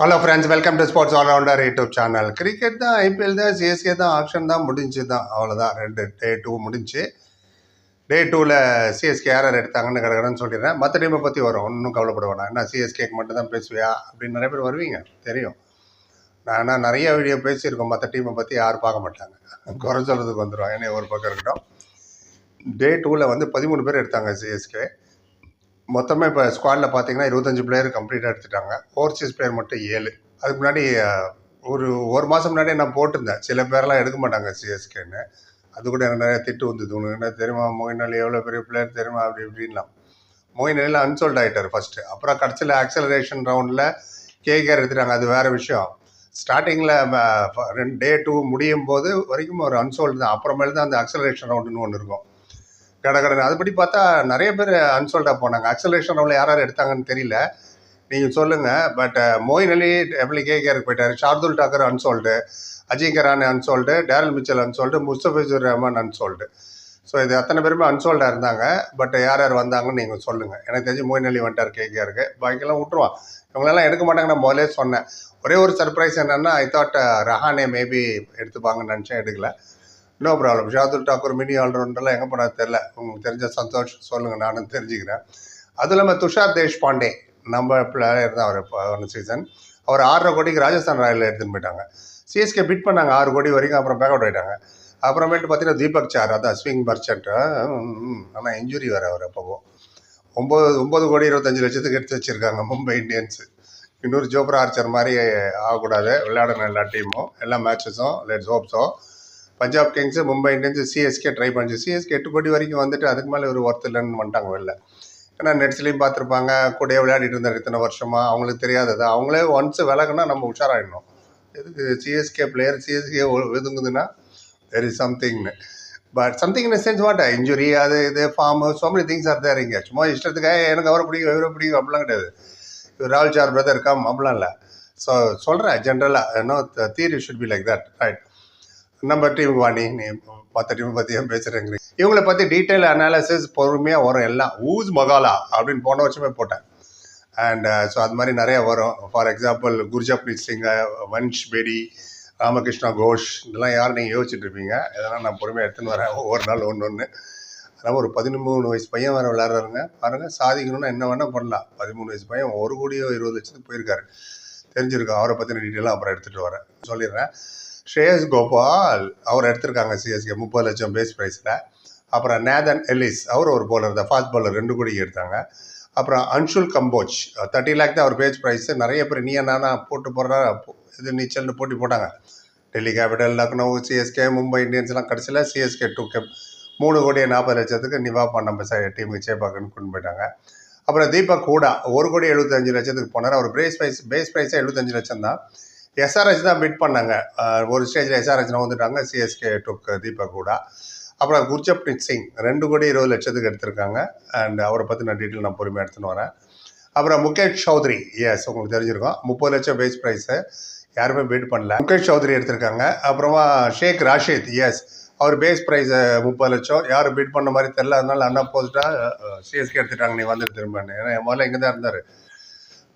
Hello friends welcome to sports allrounder YouTube channel cricket தான் IPL தான் CSK தான் option தான் முடிஞ்சு தான். அவ்வளோதான் ரெண்டு டே டூ முடிஞ்சு. டே டூவில் சிஎஸ்கே யார் யார் எடுத்தாங்கன்னு கிடக்கிறேன்னு சொல்லிடுறேன். மற்ற டீமை பற்றி வரும். ஒன்றும் கவலைப்பட வேணாம். என்ன சிஎஸ்கேக்கு மட்டும் தான் பேசுவியா? அப்படின்னு நிறைய பேர் வருவீங்க. தெரியும். நான் ஆனால் நிறைய வீடியோ பேசியிருக்கோம். மற்ற டீமை பற்றி யாரும் பார்க்க மாட்டாங்க. குறை சொல்கிறதுக்கு வந்துடும் ஏன்னா ஒரு பக்கம் இருக்கட்டும். டே டூவில் வந்து பதிமூணு பேர் எடுத்தாங்க சிஎஸ்கே மொத்தமாக இப்போ ஸ்குவாடில் பார்த்தீங்கன்னா இருபத்தஞ்சு பிளேயர் கம்ப்ளீட்டாக எடுத்துட்டாங்க. ஓவர்சீஸ் பிளேயர் மட்டும் ஏழு. அதுக்கு முன்னாடி ஒரு ஒரு மாதம் முன்னாடியே நான் போட்டிருந்தேன். சில பேர்லாம் எடுக்க மாட்டாங்க சிஎஸ்கேன்னு அது கூட எனக்கு நிறைய திட்டு வந்தது. உனக்கு என்ன தெரியுமா மோயின் அலி எவ்வளோ பெரிய பிளேயர் தெரியுமா அப்படி இப்படின்லாம். மோயின் அலியில் அன்சோல்ட் ஆகிட்டார் ஃபஸ்ட்டு அப்புறம் கடைசியில் ஆக்சலரேஷன் ரவுண்டில் கேகேஆர் எடுத்துட்டாங்க. அது வேறு விஷயம். ஸ்டார்டிங்கில் ரெண்டு டே டூ முடியும் போது வரைக்கும் ஒரு அன்சோல்டு தான். அப்புறமேல தான் அந்த அக்சலரேஷன் ரவுண்டுன்னு ஒன்று இருக்கும். கடகடன் அதுபடி பார்த்தா நிறைய பேர் அன்சோல்டாக போனாங்க. அக்சலேஷன் அவங்கள யார் யார் எடுத்தாங்கன்னு தெரியல. நீங்கள் சொல்லுங்கள் பட் மோயின் அலி எப்படி கேகேருக்கு போயிட்டார்? Shardul Thakur unsold அஜிங்கரான் unsold Daryl Mitchell unsold Mustafizur Rahman unsold so இது அத்தனை பேருமே அன்சோல்டாக இருந்தாங்க. பட் யார் யார் வந்தாங்கன்னு நீங்கள் சொல்லுங்கள் எனக்கு தெரிஞ்சு மோயின் அலி வந்துட்டார் கேகேஆருக்கு பாக்கியெல்லாம் விட்டுருவான். இவங்களெல்லாம் எடுக்க மாட்டாங்கன்னு முதலே சொன்னேன். ஒரே ஒரு சர்ப்ரைஸ் என்னென்னா ஐ தாட் ரஹானே மேபி எடுத்துப்பாங்கன்னு நினச்சேன் எடுக்கல. No problem Shardul Thakur mini ஆல்ரவுண்டர்லாம் எங்கே போனால் தெரில உங்களுக்கு தெரிஞ்ச சந்தோஷ் சொல்லுங்கள் நானும் தெரிஞ்சுக்கிறேன். அதுவும் இல்லாமல் துஷார் தேஷ்பாண்டே நம்ம பிளேயர் தான் அவர் சீசன் அவர் ஆறரை கோடிக்கு ராஜஸ்தான் ராயலில் எடுத்துன்னு போயிட்டாங்க. சிஎஸ்கே பிட் பண்ணாங்க ஆறு கோடி வரைக்கும் அப்புறம் பேக் அவுட் ஆகிட்டாங்க அப்புறமேட்டு பார்த்தீங்கன்னா தீபக் சார் அதான் ஸ்விங் மர்ச்சன்ட் ஆனால் இன்ஜுரி வேறு அவர் அப்போவோ ஒம்பது ஒம்பது கோடி இருபத்தஞ்சு லட்சத்துக்கு எடுத்து வச்சுருக்காங்க மும்பை இந்தியன்ஸு. இன்னொரு ஜோப்ரா ஆர்ச்சர் மாதிரி ஆகக்கூடாது. விளையாடணும் எல்லா டீமும் எல்லா மேட்சஸும் let's hope so Punjab Kings Mumbai Indians CSK try பண்ணிச்சு. சிஎஸ்கே எட்டு கோடி வரைக்கும் வந்துட்டு அதுக்கு மேலே ஒரு ஒர்த்து இல்லைன்னு வந்துட்டாங்க வெளில. ஏன்னா நெட்ஸ்லேயும் பார்த்துருப்பாங்க கூடயே விளையாடிட்டு இருந்தார் இத்தனை வருஷமாக அவங்களுக்கு தெரியாதது. அவங்களே ஒன்ஸ் விலகுனா நம்ம உஷாராயிடணும். எதுக்கு சிஎஸ்கே பிளேயர் சிஎஸ்கே ஒதுங்குதுன்னா there is சம்திங்னு but something in sense what injury அது இது form so many things are there இங்கே. சும்மா இஷ்டத்துக்காக எனக்கு அவரை பிடிக்கும் இவரை பிடிக்கும் அப்படிலாம் கிடையாது. ராகுல் சார் பிரதர் கம் அப்படிலாம் இல்லை. ஸோ சொல்கிறேன் ஜென்ரலாக இன்னும் three should be like that right நம்ம டீம் வாணி நீ மற்ற டீமை பற்றி ஏன் இவங்கள பற்றி டீட்டெயில் அனாலிசிஸ் பொறுமையாக வரும். எல்லாம் ஊஸ் மகாலா அப்படின்னு போன வருஷமே போட்டேன். அண்ட் ஸோ uh, அது மாதிரி நிறைய வரும். ஃபார் எக்ஸாம்பிள் குர்ஜப்ரீத் சிங்க வன்ஷ் பேடி ராமகிருஷ்ணா கோஷ் இதெல்லாம் யார் நீங்கள் யோசிச்சுட்டு இருப்பீங்க? இதெல்லாம் நான் பொறுமையாக எடுத்துன்னு வரேன். ஒவ்வொரு நாள் ஒன்று ஒன்று அதனால் ஒரு பதிமூணு வயசு பையன் வேறு விளையாடுறாருங்க. பாருங்கள் சாதிக்கணும்னா என்ன வேணால் பண்ணலாம். பதிமூணு வயசு பையன் ஒரு கோடியோ இருபது லட்சத்துக்கு போயிருக்காரு. தெரிஞ்சிருக்கோம். அவரை பற்றின டீட்டெயிலாக அப்புறம் எடுத்துகிட்டு வரேன். சொல்லிடுறேன். ஸ்ரேயஸ் கோபால் அவர் எடுத்திருக்காங்க சிஎஸ்கே முப்பது லட்சம் பேஸ் ப்ரைஸில் அப்புறம் நேதன் எல்லிஸ் அவர் ஒரு போலர் தான் ஃபாஸ்ட் bowler ரெண்டு கோடி எடுத்தாங்க. அப்புறம் அன்ஷுல் கம்போஜ் தேர்ட்டி லேக் தான் அவர் பேஸ் ப்ரைஸு நிறைய பேர் நீ நானா போட்டு போடுறா இது நீச்சல்னு போட்டி போட்டாங்க. டெல்லி கேபிட்டல் லக்னோ சிஎஸ்கே மும்பை இந்தியன்ஸ்லாம் கடைசியில் சிஎஸ்கே டூ கே மூணு கோடியை நாற்பது லட்சத்துக்கு நிவா நம்ம டீமுக்கு சேப்பாக்குன்னு கொண்டு போயிட்டாங்க. அப்புறம் தீபக் கூடா ஒரு கோடி எழுபத்தஞ்சு லட்சத்துக்கு போனார். அவர் பேஸ் ப்ரைஸ் பேஸ் ப்ரைஸே எழுபத்தஞ்சு லட்சம் தான். எஸ்ஆர்ஹெச் தான் பிட் பண்ணாங்க. ஒரு ஸ்டேஜில் எஸ்ஆர்ஹெச் வந்துட்டாங்க. சிஎஸ்கே டுக் தீபக் கூடா அப்புறம் குர்ஜப்ரீத் சிங் ரெண்டு கோடி இருபது லட்சத்துக்கு எடுத்திருக்காங்க. அண்ட் அவரை பற்றி நான் டீட்டெயில் நான் பொறுமையாக எடுத்துன்னு வரேன். அப்புறம் முகேஷ் சௌத்ரி எஸ் உங்களுக்கு தெரிஞ்சிருக்கோம். முப்பது லட்சம் பேஸ் ப்ரைஸு யாருமே பிட் பண்ணல. முகேஷ் சௌத்ரி எடுத்திருக்காங்க. அப்புறமா ஷேக் ராஷித் எஸ் அவர் பேஸ் ப்ரைஸ் முப்பது லட்சம். யாரும் பிட் பண்ண மாதிரி தெரில அதனால அண்ணா போஸ்ட்டாக சிஎஸ்கே எடுத்துட்டாங்க. நீ வந்துட்டு திரும்ப. ஏன்னா என் முதல்ல இங்கே தான் இருந்தார்.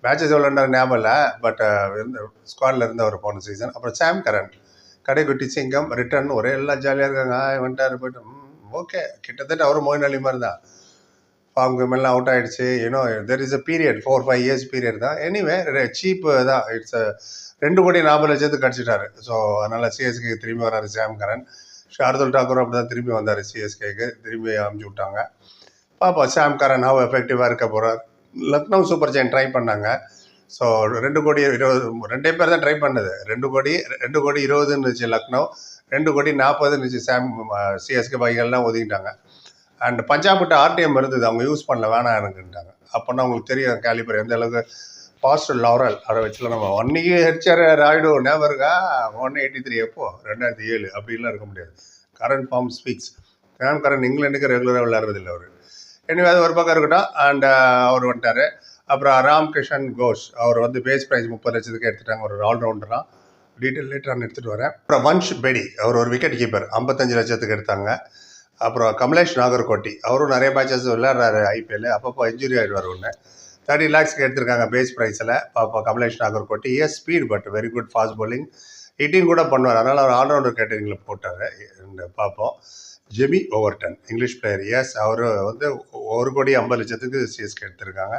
மேட்சஸ் விளாண்டார் ஞாபகம் இல்லை பட் uh, இருந்த ஸ்குவாடில் போன சீசன் அப்புறம் சாம் கரன் கடைக்குட்டி சிங்கம் ரிட்டர்ன் ஒரே எல்லாம் ஜாலியாக இருக்காங்க. வந்துட்டார் வந்துட்டாரு போயிட்டு ஓகே கிட்டத்தட்ட அவரும் மோயின் அலி மாதிரி தான். ஃபார்ம் கேம் எல்லாம் அவுட் ஆகிடுச்சு you know there is a period four five years period தான். எனிவே சீப்பு தான். இட்ஸ் uh, ரெண்டு கோடி நாற்பது லட்சத்துக்கு கிடச்சிட்டாரு. ஸோ அதனால் சிஎஸ்கே திரும்பி வராரு சாம் கரன் ஷார்துல் டாக்கூர் அப்படி தான் திரும்பி வந்தார் சிஎஸ்கேக்கு திரும்பி அமுச்சு விட்டாங்க. பாப்பா சாம் கரன் ஹவ் எஃபெக்டிவாக இருக்க போகிறார் லக்னோ சூப்பர் ஜெயின் ட்ரை பண்ணாங்க. ஸோ ரெண்டு கோடி இருபது ரெண்டே பேர் தான் ட்ரை பண்ணது. ரெண்டு கோடி ரெண்டு கோடி இருபதுன்னு இருந்துச்சு லக்னோ. ரெண்டு கோடி நாற்பதுன்னு இருந்துச்சு சாம் சிஎஸ்கே பைகள்லாம் ஒதுக்கிட்டாங்க. அண்ட் பஞ்சாப் கிட்ட ஆர்டிஎம் இருந்தது. அவங்க யூஸ் பண்ணல வேணாம் எனக்குன்ட்டாங்க. அப்போனா உங்களுக்கு தெரியும் கேலிபர் எந்த அளவுக்கு பாஸ்டர் லாரல் அதை வச்சுல நம்ம ஒன்னைக்கு ஹெச்ஆர் ராய்டு நேவருக்கா ஒன் எயிட்டி த்ரீ எப்போ? ரெண்டாயிரத்தி ஏழு. அப்படிலாம் இருக்க முடியாது. Current form speaks Sam Curran இங்கிலாந்துக்கு ரெகுலராக விளையாடுறதில்ல அவர். எனவே அது ஒரு பக்கம் இருக்கட்டும். அண்ட் uh, அவர் வந்துட்டார். அப்புறம் ராம்கிருஷ்ணன் கோஷ் அவர் வந்து பேஸ் ப்ரைஸ் முப்பது லட்சத்துக்கு எடுத்துட்டாங்க. ஒரு ஆல்ரவுண்டராக டீட்டெயில் லேட்டர் நான் எடுத்துகிட்டு வரேன். அப்புறம் வன்ஷ் பெடி அவர் ஒரு விக்கெட் கீப்பர் ஐம்பத்தஞ்சு லட்சத்துக்கு எடுத்தாங்க. அப்புறம் கமலேஷ் நாகர்கோட்டி அவரும் நிறைய மேட்சஸ் விளையாடுறாரு ஐபிஎல் அப்பப்போ இன்ஜுரி ஆகிடுவார் ஒன்று தேர்ட்டி லேக்ஸ்க்கு எடுத்திருக்காங்க பேஸ் ப்ரைஸில் பாப்பா Kamlesh Nagarkoti a speed but very good fast bowling. Hitting கூட பண்ணுவார். அதனால் அவர் ஆல்ரவுண்டர் கேட்டரிங்கில் போட்டார். பார்ப்போம். Jamie Overton English player is அவர் வந்து ஒரு கோடி ஐம்பது லட்சத்துக்கு சிஎஸ்கே எடுத்திருக்காங்க.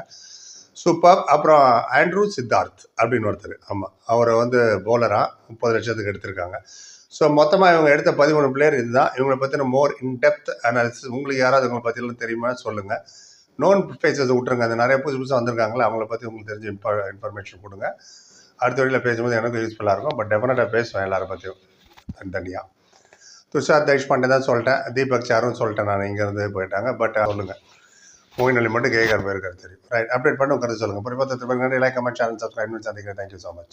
சூப்பர் அப்புறம் ஆண்ட்ரூ சித்தார்த் அப்படின்னு ஒருத்தர். ஆமாம் அவரை வந்து போலராக முப்பது லட்சத்துக்கு எடுத்திருக்காங்க. ஸோ மொத்தமாக இவங்க எடுத்த பதிமூணு பிளேயர் இதுதான். இவங்களை பற்றின மோர் இன்டெப்த் அனாலிசிஸ் உங்களுக்கு யாராவது இவங்களை பற்றிலாம் தெரியுமா சொல்லுங்கள் நோன் ஃபேஸஸ் விட்ருங்க அந்த நிறைய புதுசு புதுசாக வந்திருக்காங்களே அவங்கள பற்றி உங்களுக்கு தெரிஞ்ச இன்ஃபா இன்ஃபர்மேஷன் கொடுங்க. அடுத்த வழியில் பேசும்போது எனக்கும் யூஸ்ஃபுல்லாக இருக்கும். பட் டெஃபினட்டாக பேசுவேன் எல்லாரை பற்றியும் தனித்தனியாக துஷார் தேஷ்பாண்டே தான் சொல்லிட்டேன். தீபக் சாரும் சொல்லிட்டேன் நான் இங்கேருந்து போயிட்டாங்க. பட் சொல்லுங்கள் மோயின் அலி மட்டும் கேட்கற போயிருக்காரு தெரியும். ரைட் அப்டேட் பண்ணி உட்காந்து சொல்லுங்கள் பரிபத்திரத்துக்கு நன்றி. லைக் கமெண்ட் சேனல் சப்ஸ்கிரைப் பண்ணி சந்திக்கிறேன் தேங்க்யூ ஸோ மச்